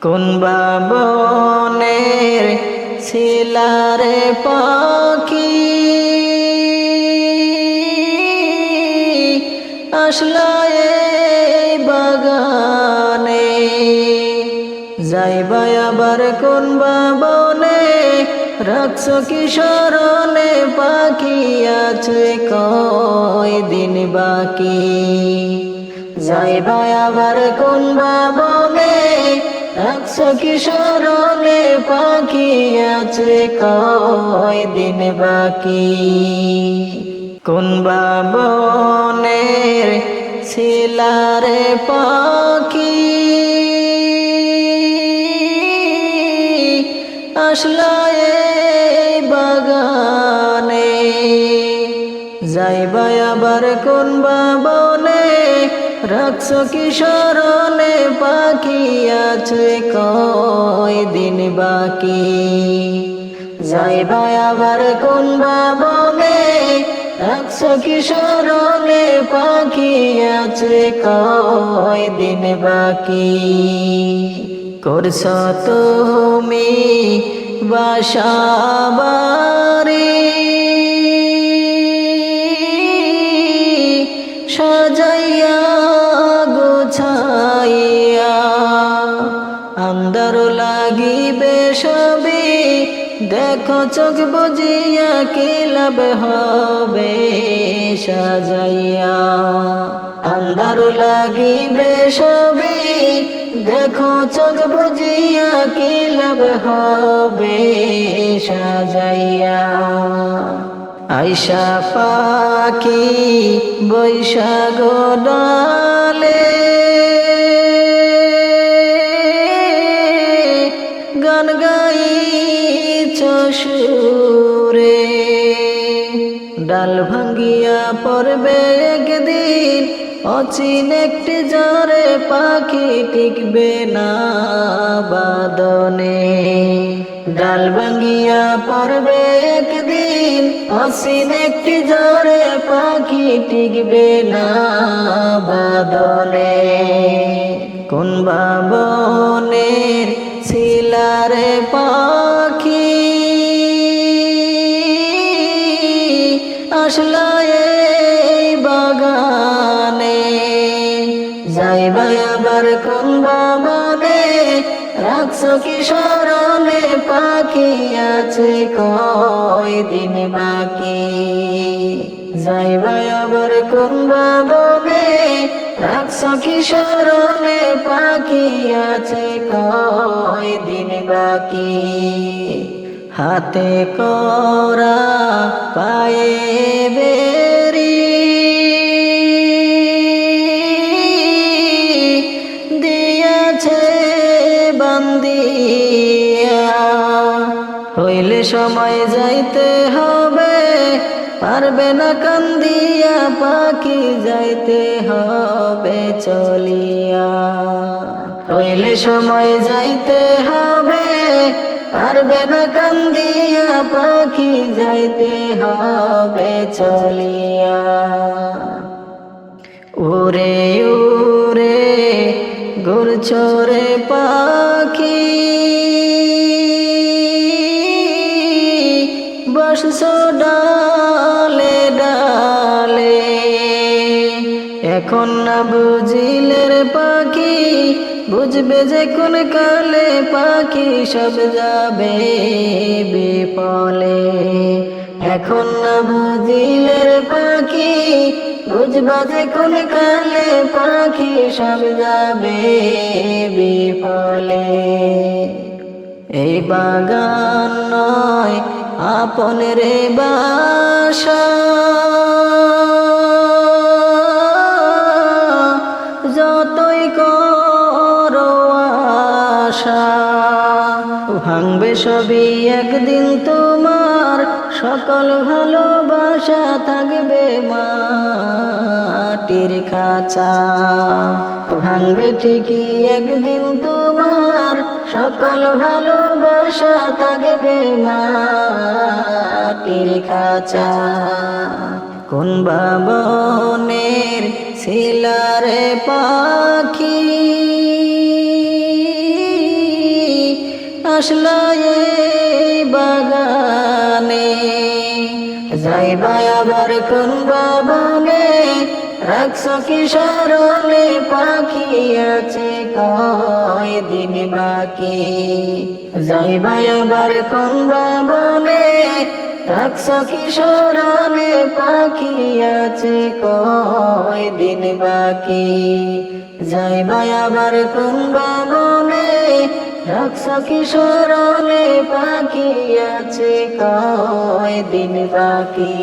কোন বাবনের ছিলারে পাখি? আসলা বাগানে, যাইবা আবার কোন বাবনে? রাখছ কি স্মরণে পাখি আছে কয় দিন বাকি? যাইবা আবার কোন রাখছ পাখি আছে কয় দিন বাকি। কোন বাবনের শিলারে পাখি? আসলা যাইবা আবার কোন বাবনে? রাখছ কি স্মরণে? পাখি আছে কয় দিন বাকি যাইবা আবার কোন বাবনে? রাখছ কি স্মরণে? পাখি আছে কয় দিন বাকি? করছ তুমি বাসাবারি সাজাইয়া গোছাইয়া আন্দার লাগিবে সবই দেখো চোখ বুঝিয়া কি লাভ হবে সাজাইয়া। আন্দার লাগিবে সবই দেখো চোখ বুঝিয়া কি লাভ হবে সাজাইয়া। আইসা পাখি বৈশাখ গান গাই সুরে। ডাল ভাঙ্গিয়া পড়বে একদিন, অচিন একটি জ্বরে পাখি টিকবে না বাদনে ডাল ভাঙ্গিয়া পড়বে একদিন অচিন একটি জ্বরে পাখি টিকবে না বাদনে কোন বাবনের ছিলারে পাখি আসলা এই বাগানে? যাইবা আবার কোন বাবনে রাখছ কি পাখি আছে? কয় দিন বাকি যাইবা আবার কোন বাবনে রাখছ কি পাখি আছে? কয় দিন বাকি? হাতে করা পায়ে বেরি সময় যাইতে হবে, পারবে না কান্দিয়া পাখি যাইতে হবে, চলিয়া। হইলে সময় যাইতে হবে, পারবে না কান্দিয়া পাখি যাইতে হবে, চলিয়া। ওরে ওরে গুরছরে পাখি এখন না বুঝিলের পাখি, বুঝবে যে কোন কালে পাখি সব যাবে বিপলে। এখন না বুঝিলের পাখি, বুঝবা যে কোন কালে পাখি সব যাবে বিপলে। এই বাগান নয়, আপন রে বাসা। সবই একদিন তোমার, সকল ভালোবাসা থাকবে মাটির খাঁচা। ভাঙবে ঠিকই একদিন তোমার, সকল ভালোবাসা থাকবে মাটির খাঁচা। কোন বাবনের শিলারে পাখি আসলো বাগানে। যাইবা আবার কোন বাবনে রাখছ কি সরলে পাখি আছে কয় দিন বাকি? যাইবা আবার কোন বাবনে রাখছ কি সরলে পাখি আছে কয় দিন বাকি? যাইবা আবার কোন বাবনে রাখছ কি সরলে পাখি আছে কয় দিন বাকি?